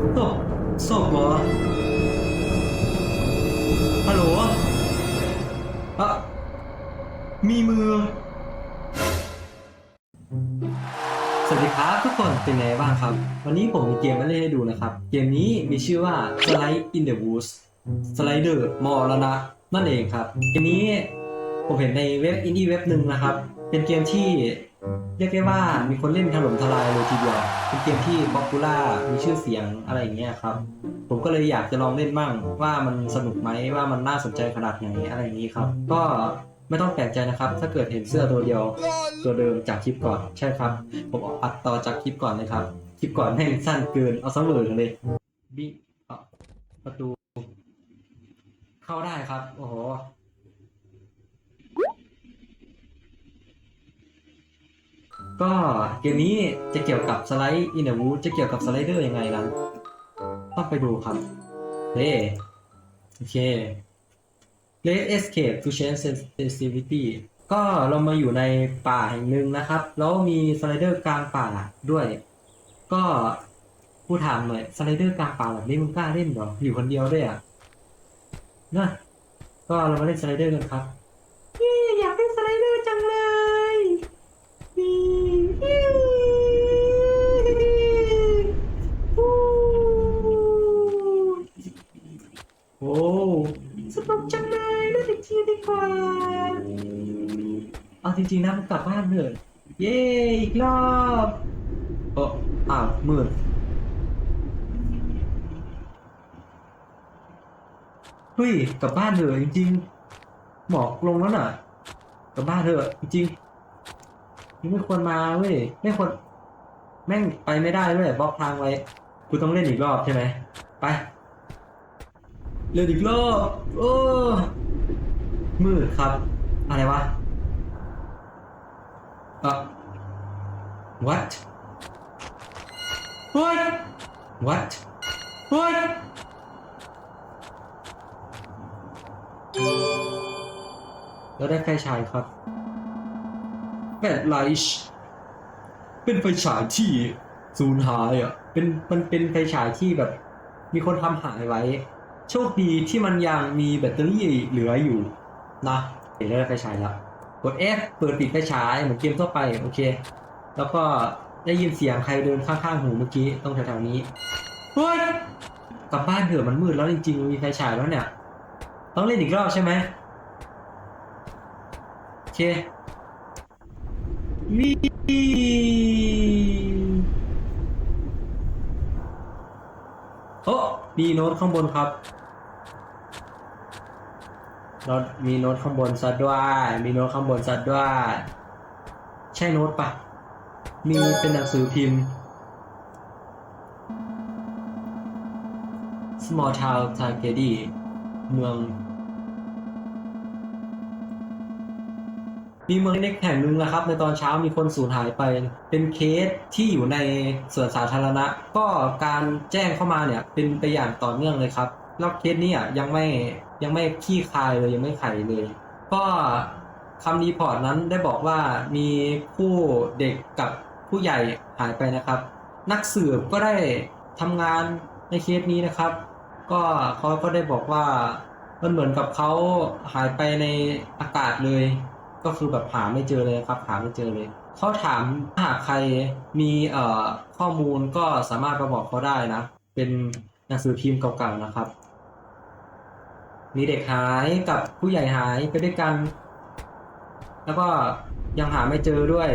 ศพศพเหรอฮัลโหลอะมีมือ สวัสดีครับทุกคนเป็นไงบ้างครับ วันนี้ผมมีเกมมาเล่นให้ดูนะครับ เกมนี้มีชื่อว่า Slide in the Woods Slider มอรณะนั่นเองครับเกมนี้ผมเห็นในเว็บอินดี้เว็บหนึ่งนะครับ เป็นเกมที่ เรียกได้ว่ามีคนเล่นถล่มทลายเลยทีเดียวเป็นเกมที่ป๊อปปูล่ามีชื่อเสียงอะไรอย่างเงี้ยครับ ผมก็เลยอยากจะลองเล่นบ้างว่ามันสนุกไหมว่ามันน่าสนใจขนาดไหนอะไรอย่างนี้ครับ ก็ไม่ต้องแปลกใจนะครับ ถ้าเกิดเห็นเสื้อตัวเดียว ตัวเดิมจากคลิปก่อนใช่ครับ ผมอัดต่อจากคลิปก่อนเลยครับ คลิปก่อนแม่งสั้นเกินเอาสมอเลยบิประตู เข้าได้ครับ โอ้โห ก็เกมนี้จะเกี่ยวกับสไลด์อินเดวูจะเกี่ยวกับสไลเดอร์ยังไงนั้น ต้องไปดูครับเฮ้โอเค Let escape to change sensitivity ก็เรามาอยู่ในป่าแห่งหนึ่งนะครับ แล้วมีสไลเดอร์กลางป่าด้วย ก็ผู้ถามหน่อยสไลเดอร์กลางป่าแบบนี้มึงกล้าเล่นหรอ อยู่คนเดียวด้วยอะนะก็เรามาเล่นสไลเดอร์กันครับเย้อยากเล่นสไลเดอร์จังเลยนี่อิ๊วฟู โอ้สนุกจังเลยเล่นอีกทีดีกว่าเอาจริงๆนะผมกลับบ้านเถอะเย้อีกรอบเอออ้าวมืดเฮ้ยกลับบ้านเถอะจริงๆหมอกลงแล้วน่ะกลับบ้านเถอะจริงๆนี่ไม่ควรมาเว้ยไม่ควรแม่งไปไม่ได้ด้ยบล็อกทางไว้กูต้องเล่นอีกรอบใช่ไหมไป เล่นอีกรอบโอ้มืดครับ อะไรวะ Uh, what? What? What? What? แล้วได้ไฟฉายครับแบตไลท์เป็นไฟฉายที่สูญหายอะ เป็นมันเป็นไฟฉายที่แบบ มีคนทำหายไว้ โชคดีที่มันยังมีแบตเตอรี่เหลืออยู่นะเห็นได้ไฟฉายแล้วกด F เปิดปิดไฟฉายเหมือนเกมทั่วไปโอเค แล้วก็ได้ยินเสียงใครเดินข้างๆหูเมื่อกี้ตรงแถวๆนี้เฮ้ยกลับบ้านเถอะมันมืดแล้วจริงๆมีไฟฉายแล้วเนี่ย ต้องเล่นอีกรอบใช่ไหมโอเควีโอ้มีโน้ตข้างบนครับ น้ตมีโน้ตข้างบนซะด้วย มีโน้ตข้างบนซะด้วย ใช่โน้ตปะมีเป็นหนังสือพิมพ์ Small Town Tragedy เมือง มีเมืองเล็กแห่งหนึ่งนะครับ ในตอนเช้ามีคนสูญหายไป เป็นเคสที่อยู่ในสวนสาธารณะ ก็การแจ้งเข้ามาเนี่ย เป็นไปอย่างต่อเนื่องเลยครับ แล้วเคสนี้อะยังไม่ ยังไม่ขี้คายเลยยังไม่ไขเลย ก็คำรีพอร์ตนั้นได้บอกว่ามีผู้เด็กกับผู้ใหญ่หายไปนะครับ นักสืบก็ได้ทำงานในเคสนี้นะครับ ก็เขาก็ได้บอกว่ามันเหมือนกับเขาหายไปในอากาศเลย ก็คือแบบหาไม่เจอเลยครับหาไม่เจอเลยเขาถามหากใครมีเอ่อข้อมูลก็สามารถมาบอกเขาได้นะ เป็นหนังสือพิมพ์เก่าๆนะครับ มีเด็กหายกับผู้ใหญ่หายไปด้วยกัน แล้วก็ยังหาไม่เจอด้วย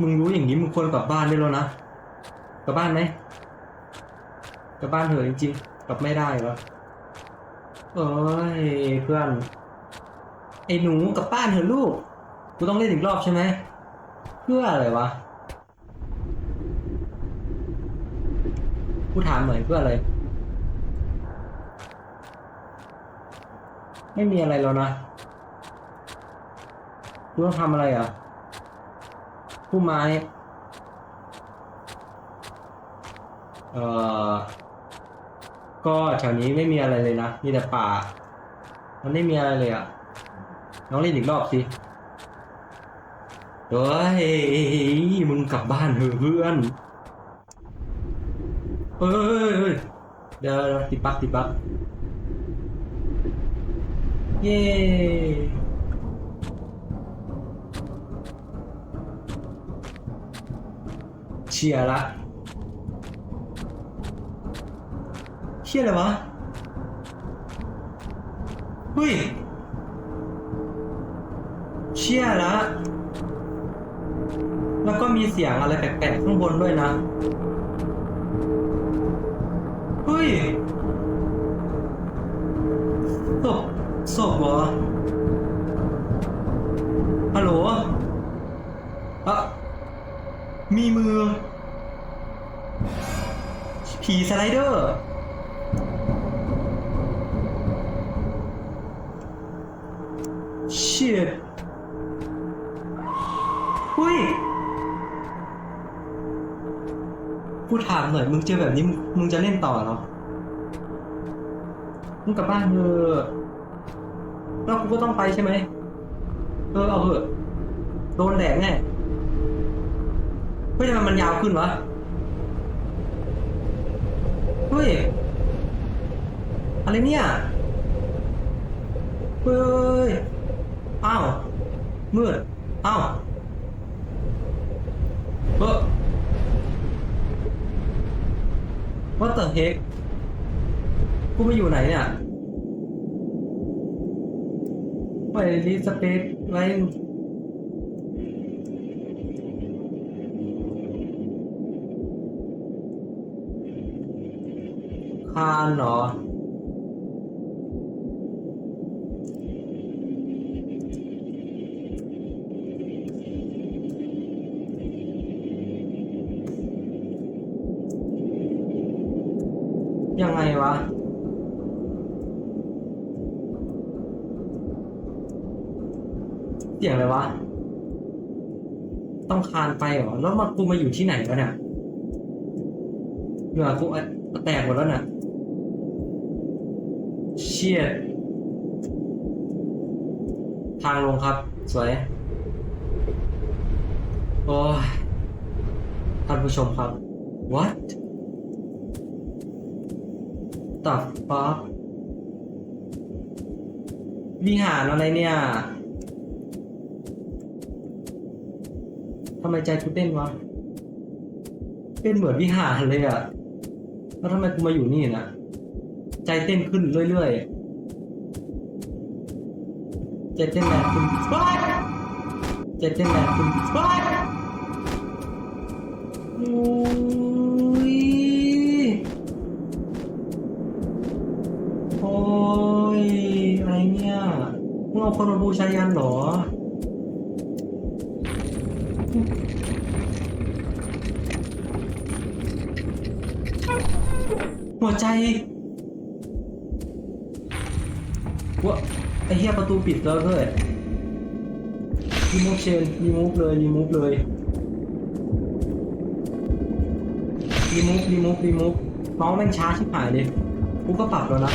มึงรู้อย่างนี้มึงควรกลับบ้านได้แล้วนะ กลับบ้านไหมกลับบ้านเถอะจริงๆ กลับไม่ได้เหรอเอ้ยเพื่อน ไอ้หนูกลับบ้านเถอะลูก กูต้องเล่นอีกรอบใช่ไหม เพื่ออะไรวะกูถามหน่อยเพื่ออะไร ไม่มีอะไรแล้วนะกูต้องทำอะไรอะผู้ไม้ เอ่อ ก็แถวนี้ไม่มีอะไรเลยนะ มีแต่ป่า มันไม่มีอะไรเลยอะน้องเล่นอีกรอบสิ เฮ้ย มึงกลับบ้านเถอะเพื่อนเฮ้ยเฮ้ยเดี๋ยวติดปักติดปักเย้เชียละเชียอะไรวะ เฮ้ยเชี่ยละ แล้วก็มีเสียงอะไรแปลกๆข้างบนด้วยนะ เฮ้ยศพศพเหรอฮัลโหลอะมีมือ ผีสไลเดอร์ shit หุ้ย กูถามหน่อย มึงเจอแบบนี้มึงมึงจะเล่นต่อเหรอ มึงกลับบ้านเถอะแล้วกูก็ต้องไปใช่ไหม เออเอาเถอะ โดนแดดแน่เฮ้ยทำไมมันยาวขึ้นวะ เฮ้ย อะไรเนี่ย เฮ้ย อ้าว มืด อ้าว เออ What the heck กูมาอยู่ไหนเนี่ยไปรีสเปซไร้คานเหรอ ยังไง วะเสียงอะไรวะ ต้องคานไปเหรอ แล้วมากูมาอยู่ที่ไหนวะเนี่ยเหงื่อกูแตกหมดแล้วเนี่ยเชียดทางลงครับ สวย โอ้ท่านผู้ชมครับ what the fuck วิหารอะไรเนี่ยทำไมใจกูเต้นวะเป็นเหมือนวิหารเลยอะแล้วทำไมกูมาอยู่นี่นะใจเต้นขึ้นเรื่อยๆใจเต้นแรงขึ้นใจเต้นแรงขึ้นโอ้ย โอ้ย อะไรเนี่ย มึงเอาคนมาบูชายันเหรอ หัวใจวะไอเหี้ยประตูปิดแล้วด้วยรีมูฟเชนรีมูฟเลยรีมูฟเลยรีมูฟรีมูฟรีมูฟน้องแม่งช้าชิบหายเลยกูก็ปรับแล้วนะ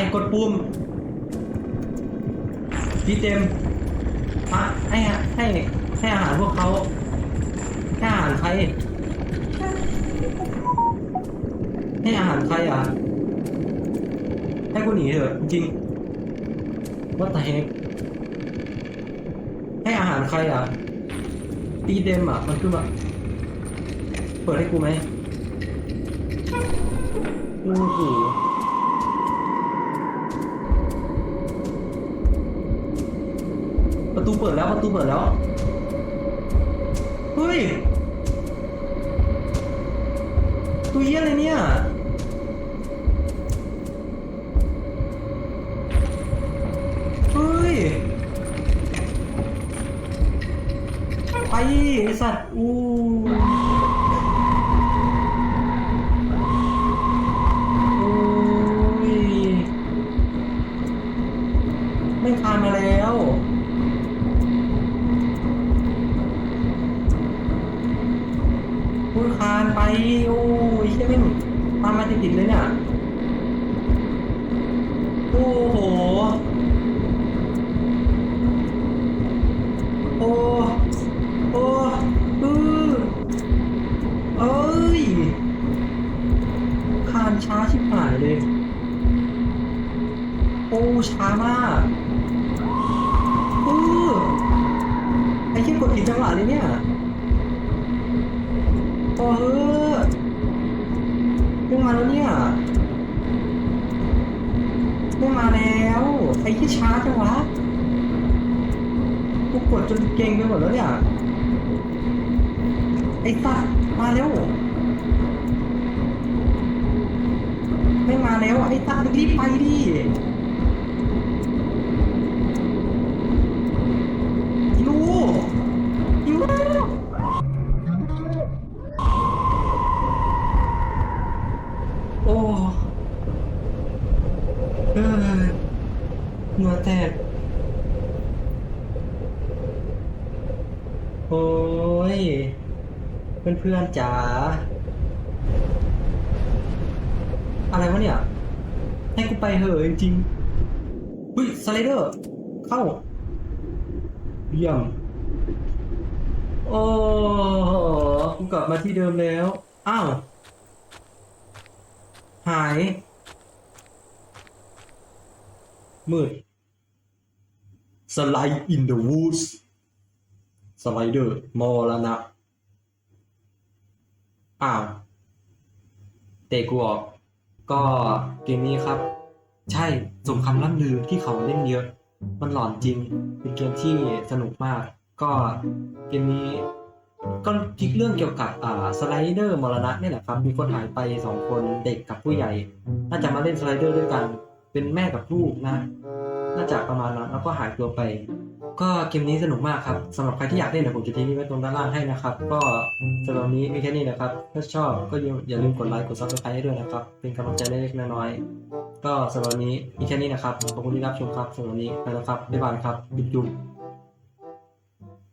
ไปกดปุ่มดีเต็มฮะให้ให้ให้อาหารพวกเขาให้อาหารใครให้อาหารใครอะ ให้กูหนีเถอะจริงว่าแต่ให้อาหารใครอะ ตีเดมอะ มันขึ้นมาเปิดให้กูไหมโอ้โห ตูเปิดแล้วประตูเปิดแล้ว เฮ้ยตัวเยี่ยอะไรเนี่ยเฮ้ย ไปไอสัตวอู้โอ้ยไม่คานมาแล้วคุณคานไป โอ้ยใช่ไหมตามมาติดๆเลยเนี่ย ชิบหายเลย โอ้ช้ามากเออไอ้ที่กดผิดจังหวะเลยเนี่ยโอ้เออ ไม่มาแล้วเนี่ยไม่มาแล้วไอ้ที่ช้าจังวะกูกดจนเก่งไปหมดแล้วเนี่ยไอ้สัตว์มาแล้วไม่มาแล้วไอ้ตารีบไปดิอีลูอีลูโอ้เออเหงื่อแตก โอ้ย เพื่อนๆจ๋า อะไรวะเนี่ย ให้กูไปเหอะจริงๆอุ้ยสไลเดอร์ เข้าเยี่ยม โอ้โหกูกลับมาที่เดิมแล้ว อ้าว หาย มืดสไลด์ in the woods สไลเดอร์มอลนะ อ้าวเตะกูออกก็เกมนี้ครับ ใช่สมคำล่ำลือที่เขาเล่นเยอะ มันหลอนจริง เป็นเกมที่สนุกมาก ก็เกมนี้ก็พลิกเรื่องเกี่ยวกับอ่าสไลเดอร์มรณะเนี่ยแหละครับ มีคนหายไปสองคนเด็กกับผู้ใหญ่ น่าจะมาเล่นสไลเดอร์ด้วยกัน เป็นแม่กับลูกนะ น่าจะประมาณนั้นแล้วก็หายตัวไป ก็เกมนี้สนุกมากครับสำหรับใครที่อยากเล่นเดี๋ยวผมจะทิ้งลิงก์ไว้ตรงด้านล่างให้นะครับ ก็สำหรับวันนี้มีแค่นี้นะครับ ถ้าชอบก็อย่าอย่าลืมกดไลค์กดซับสไครต์ให้ด้วยนะครับ เป็นกำลังใจเล็กๆน้อยๆก็สำหรับวันนี้มีแค่นี้นะครับขอบคุณที่รับชมครับสำหรับวันนี้ไปแล้วครับบ๊ายบายครับจุ๊บๆ